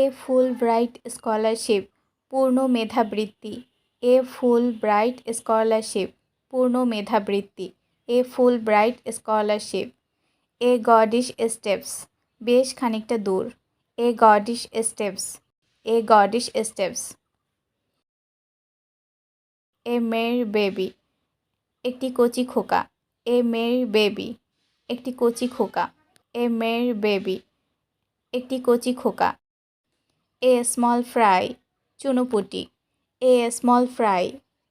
এ Fulbright scholarship, পূর্ণ মেধাবৃত্তি। এ Fulbright scholarship, পূর্ণ মেধাবৃত্তি। A Fulbright scholarship. A goodish steps, বেশ খানিকটা দূর। এ গডিশ স্টেপস। এ গডিশ স্টেপস। এ মেয়ের বেবি। একটি কচি খোকা। এ মেয়ের বেবি। একটি কচি খোকা। এ মেয়ের বেবি। একটি কচি খোকা। এ স্মল ফ্রাই চুনোপুটি এ স্মল ফ্রাই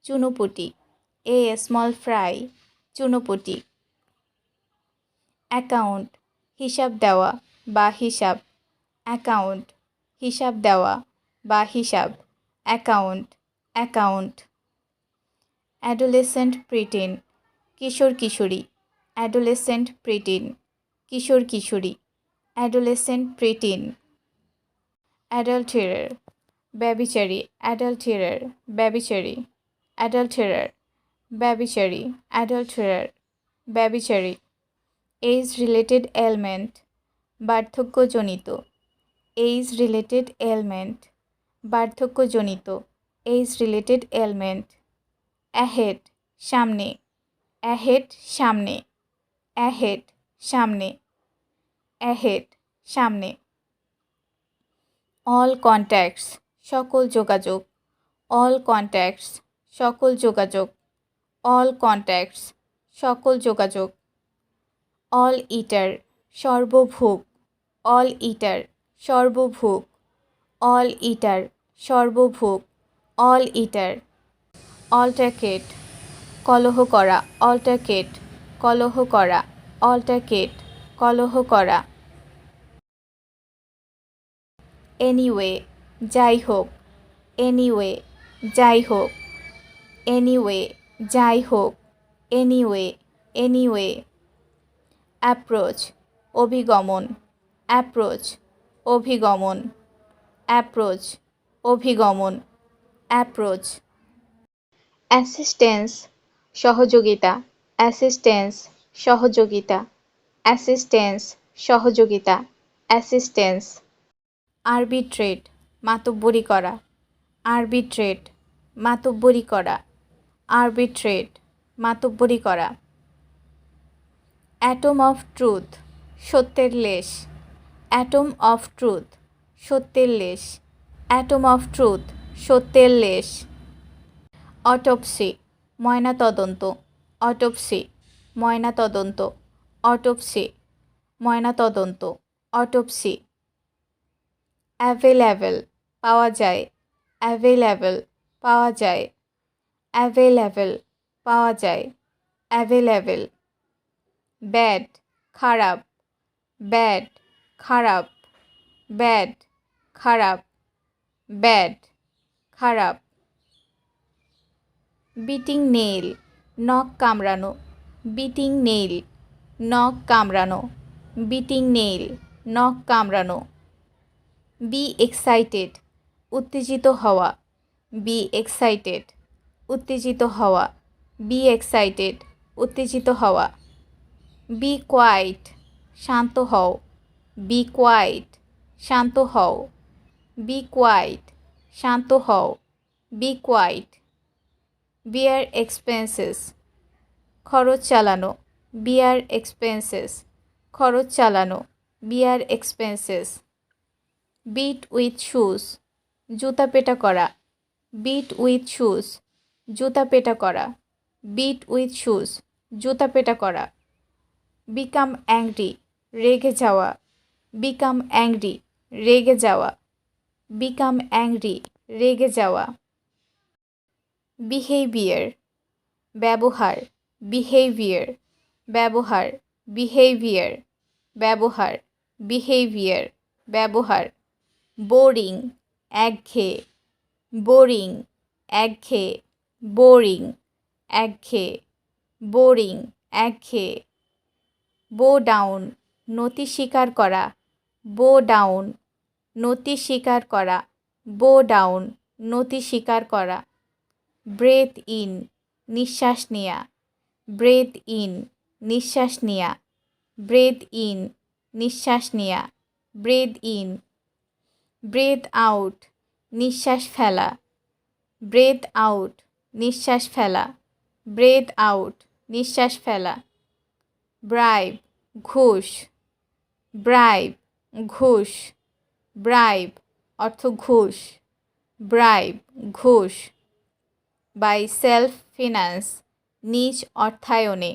চুনোপুটি এ স্মল ফ্রাই চুনোপুটি অ্যাকাউন্ট হিসাব দেওয়া বা হিসাব. অ্যাকাউন্ট হিসাব দেওয়া বা হিসাব. অ্যাকাউন্ট অ্যাকাউন্ট অ্যাডোলেসেন্ট প্রিটিন কিশোর কিশোরী. অ্যাডোলেসেন্ট প্রিটিন কিশোর কিশোরী. অ্যাডোলেসেন্ট প্রিটিন অ্যাডাল্টেরার, ব্যবিচারী অ্যাডাল্টেরার ব্যবিচারী অ্যাডাল্টেরার ব্যবিচারী অ্যাডাল্টেরার, ব্যবিচারী। এইজ রিলেটেড এলমেন্ট বার্ধক্যজনিত। এইজ রিলেটেড এলমেন্ট বার্ধক্যজনিত। এইজ রিলেটেড এলমেন্ট অ্যাহেড, সামনে। অ্যাহেড সামনে। অ্যাহেড সামনে। অ্যাহেড, সামনে। অল কন্ট্যাক্টস সকল যোগাযোগ। অল কন্ট্যাক্টস সকল যোগাযোগ। অল কন্ট্যাক্টস সকল যোগাযোগ। অল ইটার সর্বভোগ। অল ইটার সর্বভোগ। অল ইটার সর্বভোগ। অল ইটার অল্টারকেট কলহ করা। অল্টারকেট কলহ করা। অল্টারকেট কলহ করা। এনিওয়ে যাই হোক। এনিওয়ে যাই হোক। এনিওয়ে যাই হোক। এনিওয়ে এনিওয়ে অ্যাপ্রোচ অভিগমন। অ্যাপ্রোচ অভিগমন। অ্যাপ্রোচ অভিগমন। অ্যাপ্রোচ অ্যাসিস্ট্যান্স সহযোগিতা। অ্যাসিস্ট্যান্স সহযোগিতা। অ্যাসিস্ট্যান্স সহযোগিতা। অ্যাসিস্ট্যান্স আরবিট্রেট, মাতব্বরি করা। আরবিট্রেট, মাতব্বরি করা। আরবিট্রেট, মাতব্বরি করা। অ্যাটম অফ ট্রুথ, সত্যের লেশ। অ্যাটম অফ ট্রুথ, সত্যের লেশ। অ্যাটম অফ ট্রুথ, সত্যের লেশ। অটপসি, ময়নাতদন্ত। অটপসি ময়নাতদন্ত। অটপসি ময়নাতদন্ত। অটপসি অ্যাভেলেবেল পাওয়া যায়। অ্যাভেলেবেল পাওয়া যায়। অ্যাভেলেবেল পাওয়া যায়। অ্যাভেলেবেল। ব্যাড, খারাপ। ব্যাড খারাপ। ব্যাড খারাপ। ব্যাড, খারাপ। বিটিং নেইল, নখ কামড়ানো। বিটিং নেইল, নখ কামড়ানো। বিটিং নেইল, নখ কামড়ানো। বি এক্সাইটেড, উত্তেজিত হওয়া। বি এক্সাইটেড, উত্তেজিত হওয়া। বি এক্সাইটেড, উত্তেজিত হওয়া। বি কোয়াইট, শান্ত হও। বি কোয়াইট, শান্ত হও। বি কোয়াইট, শান্ত হও। বি কোয়াইট, বিয়ার এক্সপেন্সেস, খরচ চালানো। বিয়ার এক্সপেন্সেস, খরচ চালানো। Bear expenses. Beat with shoes জুতা পেটা করা। বিট উইথ শুজ জুতা পেটা করা। বিট উইথ শুজ জুতা পেটা করা। বিকাম অ্যাংরি রেগে যাওয়া। বিকাম অ্যাংরি রেগে যাওয়া। বিকাম অ্যাংরি রেগে যাওয়া। বিহেভিয়ার ব্যবহার। বিহেভিয়ার ব্যবহার। বিহেভিয়ার ব্যবহার। বিহেভিয়ার ব্যবহার। বোরিং একঘেয়ে বোরিং একঘেয়ে বোরিং একঘেয়ে বোরিং একঘেয়ে বো ডাউন নতি স্বীকার করা বো ডাউন নতি স্বীকার করা বো ডাউন নতি স্বীকার করা, ব্রেথ ইন, নিঃশ্বাস নেয়া, ব্রেথ ইন, নিঃশ্বাস নেয়া, ব্রেথ ইন, নিঃশ্বাস নেয়া, ব্রেথ ইন ব্রেথ আউট নিঃশ্বাস ফেলা ব্রেথ আউট নিঃশ্বাস ফেলা ব্রেথ আউট নিঃশ্বাস ফেলা ব্রাইব ঘুষ ব্রাইব ঘুষ ব্রাইব অর্থ ঘুষ। ব্রাইব ঘুষ বাই সেলফ ফিনান্স নিজ অর্থায়নে।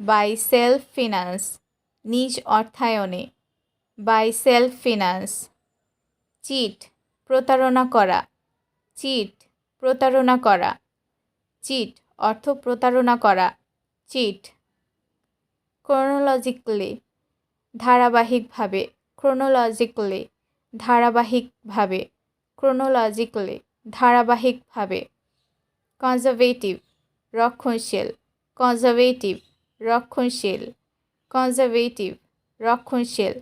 বাই সেলফ ফিনান্স নিজ অর্থায়নে। বাই সেলফ ফিনান্স চিট, প্রতারণা করা। চিট, প্রতারণা করা। চিট, অর্থ প্রতারণা করা। চিট ক্রোনোলজিক্যালি ধারাবাহিকভাবে। ক্রোনোলজিক্যালি ধারাবাহিকভাবে। ক্রোনোলজিক্যালি ধারাবাহিকভাবে। কনজারভেটিভ রক্ষণশীল। কনজারভেটিভ রক্ষণশীল। কনজারভেটিভ রক্ষণশীল।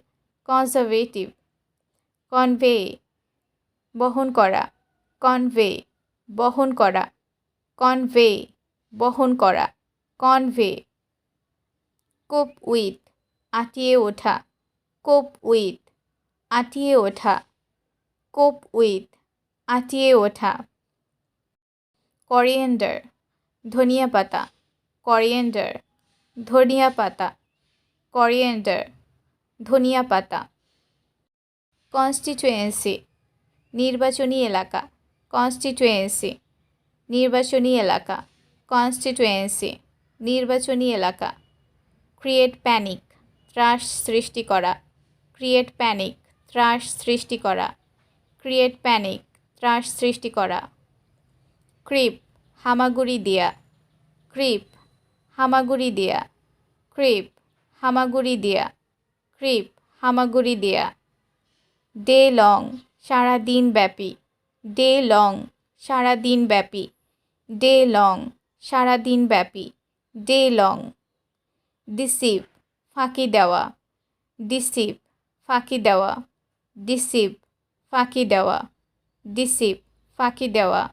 কনজারভেটিভ কনভে, বহন করা। কনভে, বহন করা। কনভে, বহন করা। কনভে, কোপ উইথ, আটিয়ে ওঠা। কোপ উইথ, আটিয়ে ওঠা। কোপ উইথ, আটিয়ে ওঠা। করিয়েন্ডার, ধনিয়া পাতা। করিয়েন্ডার, ধনিয়া পাতা। করিয়েন্ডার, ধনিয়া পাতা। কনস্টিটুয়েন্সি নির্বাচনী এলাকা কনস্টিটুয়েন্সি নির্বাচনী এলাকা কনস্টিটুয়েন্সি নির্বাচনী এলাকা। ক্রিয়েট প্যানিক ত্রাস সৃষ্টি করা। ক্রিয়েট প্যানিক ত্রাস সৃষ্টি করা। ক্রিয়েট প্যানিক ত্রাস সৃষ্টি করা। ক্রিপ হামাগুড়ি দেয়া। ক্রিপ হামাগুড়ি দেয়া। ক্রিপ হামাগুড়ি দেয়া। ক্রিপ হামাগুড়ি দেয়া। ডে লং, সারা দিন ব্যাপী। ডে লং, সারা দিন ব্যাপী। ডে লং, সারা দিন ব্যাপী। Day long. ডিসিভ ফাঁকি দেওয়া। ডিসিভ ফাঁকি দেওয়া। ডিসিভ ফাঁকি দেওয়া। ডিসিভ ফাঁকি দেওয়া।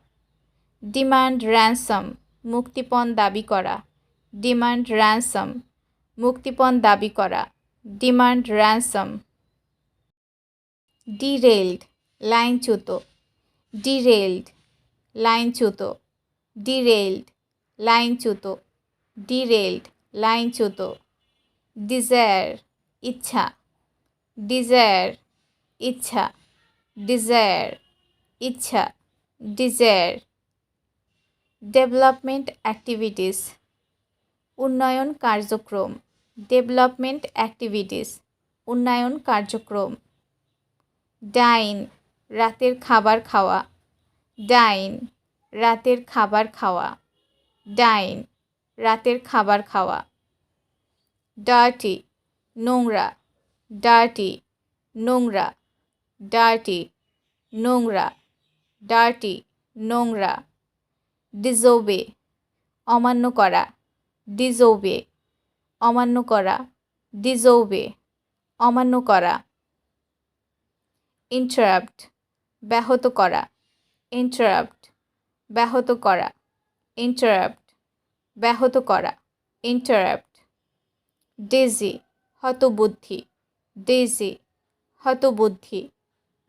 ডিমান্ড র্যানসাম, মুক্তিপণ দাবি করা। ডিমান্ড র্যানসাম, মুক্তিপণ দাবি করা। Demand ransom. ডিরেলড লাইনচ্যুত ডিরেলড লাইনচ্যুত ডিরেলড লাইনচ্যুত ডিরেলড লাইনচ্যুত ডিজায়ার, ইচ্ছা। ডিজায়ার ইচ্ছা। ডিজায়ার ইচ্ছা। ডিজায়ার। Development activities. উন্নয়ন কার্যক্রম। Development activities. উন্নয়ন কার্যক্রম। ডাইন, রাতের খাবার খাওয়া। ডাইন, রাতের খাবার খাওয়া। ডাইন, রাতের খাবার খাওয়া। ডার্টি, নোংরা। ডার্টি নোংরা। ডার্টি নোংরা। ডার্টি, নোংরা। ডিজোবে, অমান্য করা। ডিজোবে, অমান্য করা। ডিজোবে, অমান্য করা। ইন্টারাপ্ট ব্যাহত করা ইন্টারাপ্ট ব্যাহত করা ইন্টারাপ্ট ব্যাহত করা ইন্টারাপ্ট ডেজি হতবুদ্ধি ডেজি হতবুদ্ধি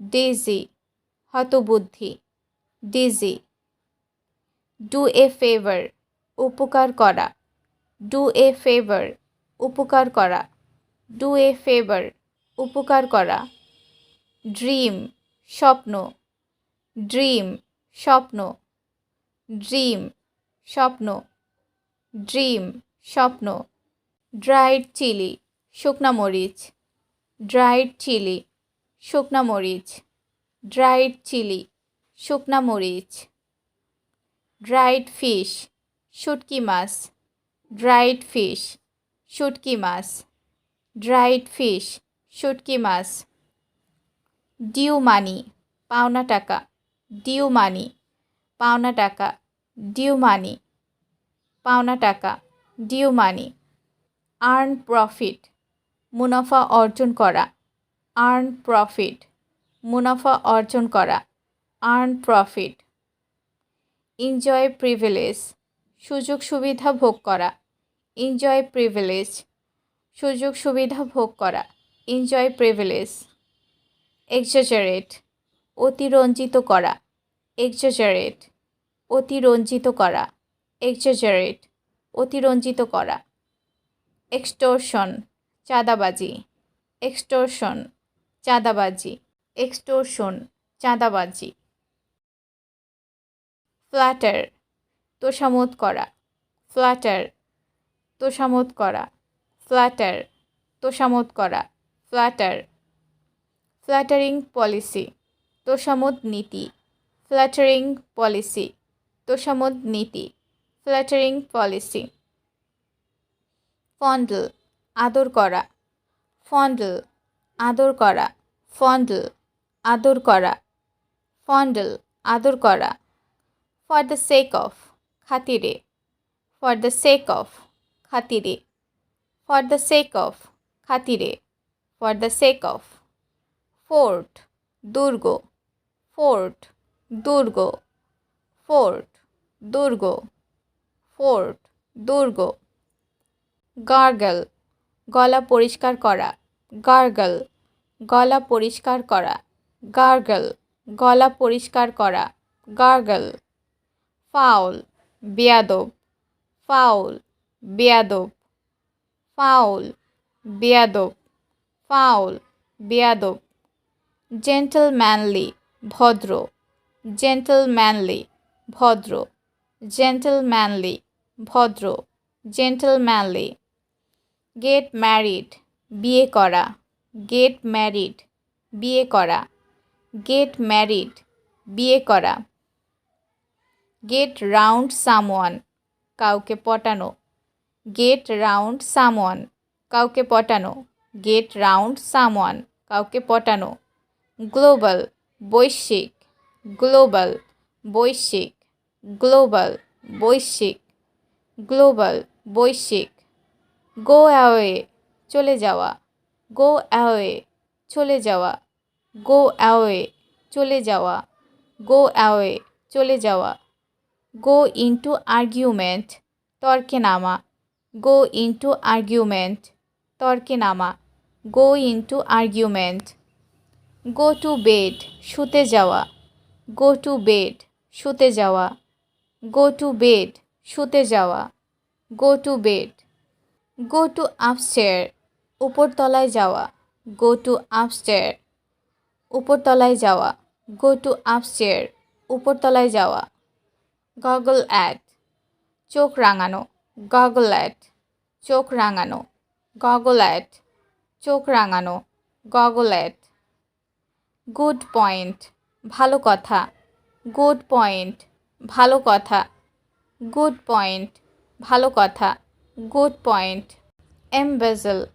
ডেজি হতবুদ্ধি ডেজি ডু এ ফেভার উপকার করা ডু এ ফেভার উপকার করা ডু এ ফেভার উপকার করা ড্রিম, স্বপ্ন। ড্রিম স্বপ্ন। ড্রিম স্বপ্ন। ড্রিম, স্বপ্ন। ড্রাইড চিলি, শুকনা মরিচ। ড্রাইড চিলি, শুকনা মরিচ। ড্রাইড চিলি, শুকনা মরিচ। ড্রাইড ফিশ, শুটকি মাছ। ড্রাইড ফিশ, শুটকি মাছ। ড্রাইড ফিশ, শুটকি মাছ। ডিউ মানি পাওনা টাকা। ডিউ মানি পাওনা টাকা। ডিউ মানি পাওনা টাকা। ডিউ মানি আর্ন প্রফিট মুনাফা অর্জন করা। আর্ন প্রফিট মুনাফা অর্জন করা। আর্ন প্রফিট এনজয় প্রিভিলেজ সুযোগ সুবিধা ভোগ করা। এনজয় প্রিভিলেজ সুযোগ সুবিধা ভোগ করা। এনজয় প্রিভিলেজ এক্সাজারেট অতিরঞ্জিত করা. এক্সাজারেট অতিরঞ্জিত করা. এক্সাজারেট অতিরঞ্জিত করা. এক্সটোরশন চাঁদাবাজি. এক্সটোরশন চাঁদাবাজি. এক্সটোরশন চাঁদাবাজি. ফ্ল্যাটার তোষামোদ করা. ফ্ল্যাটার তোষামোদ করা. ফ্ল্যাটার তোষামোদ করা. ফ্ল্যাটার ফ্ল্যাটারিং পলিসি, তোষামোদ নীতি। ফ্ল্যাটারিং পলিসি, তোষামোদ নীতি। Flattering policy. ফন্ডল, আদর করা। ফন্ডল, আদর করা। ফন্ডল, আদর করা। ফন্ডল, আদর করা। ফর দ্য সেক অফ, খাতিরে। ফর দ্য সেক অফ, খাতিরে। ফর দ্য সেক অফ, খাতিরে। For the sake of. Fort, দুর্গ। ফোর্ট দুর্গ। ফোর্ট দুর্গ। ফোর্ট, দুর্গ। গার্গল, গলা পরিষ্কার করা। গার্গল, গলা পরিষ্কার করা। গার্গল, গলা পরিষ্কার করা। গার্গল। ফাউল, বেয়াদব। ফাউল বেয়াদব। ফাউল বেয়াদব। ফাউল, বেয়াদব। জেন্টলম্যানলি ভদ্র। জেন্টলম্যানলি ভদ্র। জেন্টলম্যানলি ভদ্র। জেন্টলম্যানলি গেট ম্যারিড বিয়ে করা। গেট ম্যারিড বিয়ে করা। গেট ম্যারিড বিয়ে করা। গেট রাউন্ড সামওয়ান কাউকে পটানো। গেট রাউন্ড সামওয়ান কাউকে পটানো। গেট রাউন্ড সামওয়ান কাউকে পটানো। গ্লোবাল বৈশ্বিক গ্লোবাল বৈশ্বিক গ্লোবাল বৈশ্বিক গ্লোবাল বৈশ্বিক গো অ্যাওয়ে চলে যাওয়া। গো অ্যাওয়ে চলে যাওয়া। গো অ্যাওয়ে চলে যাওয়া। গো অ্যাওয়ে চলে যাওয়া। গো ইন্টু আর্গুমেন্ট তর্কে নামা গো ইন্টু আর্গুমেন্ট তর্কে নামা go into argument go to bed শুতে যাওয়া। গো টু বেড শুতে যাওয়া। গো টু বেড শুতে যাওয়া। Go to bed go to upstair উপরতলায় যাওয়া। গো টু আপস্টেয়ার উপরতলায় যাওয়া। গো টু আপস্টেয়ার উপরতলায় যাওয়া। গগল অ্যাট চোখ রাঙানো। গগল অ্যাট চোখ রাঙানো। গগল অ্যাট চোখ রাঙানো। গগল অ্যাট গুড পয়েন্ট, ভালো কথা। গুড পয়েন্ট, ভালো কথা। গুড পয়েন্ট, ভালো কথা। গুড পয়েন্ট, এমবেজল,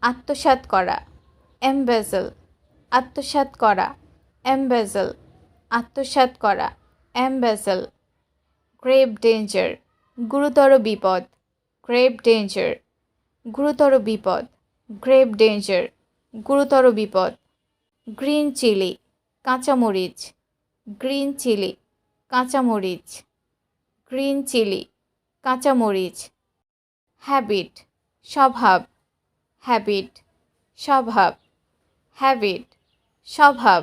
আত্মসাৎ করা। এমবেজল, আত্মসাৎ করা। এমবেজল, আত্মসাৎ করা। এমবেজল গ্রেভ ডেঞ্জার গুরুতর বিপদ। গ্রেভ ডেঞ্জার গুরুতর বিপদ। গ্রেভ ডেঞ্জার গুরুতর বিপদ। গ্রিন চিলি, কাঁচামরিচ, গ্রিন চিলি, কাঁচামরিচ, গ্রিন চিলি, কাঁচামরিচ, হ্যাবিট, স্বভাব হ্যাবিট স্বভাব হ্যাবিট স্বভাব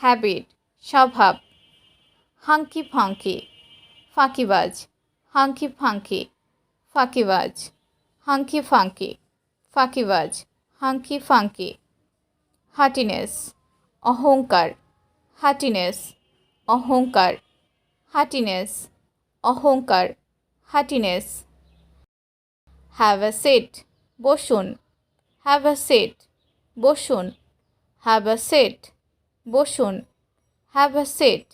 হ্যাবিট, স্বভাব, হাঙ্কি ফাঙ্কি, ফাঁকিবাজ, হাঙ্কি ফাঙ্কি, ফাঁকিবাজ, হাঙ্কি ফাঙ্কি, ফাঁকিবাজ, হাঙ্কি ফাঙ্কি। হাটিনেস, অহংকার হাটিনেস অহংকার হাটিনেস অহংকার, হাটিনেস। হ্যাভ আ সেট বসুন। হ্যাভ আ সেট বসুন। হ্যাভ আ সেট বসুন। Have a seat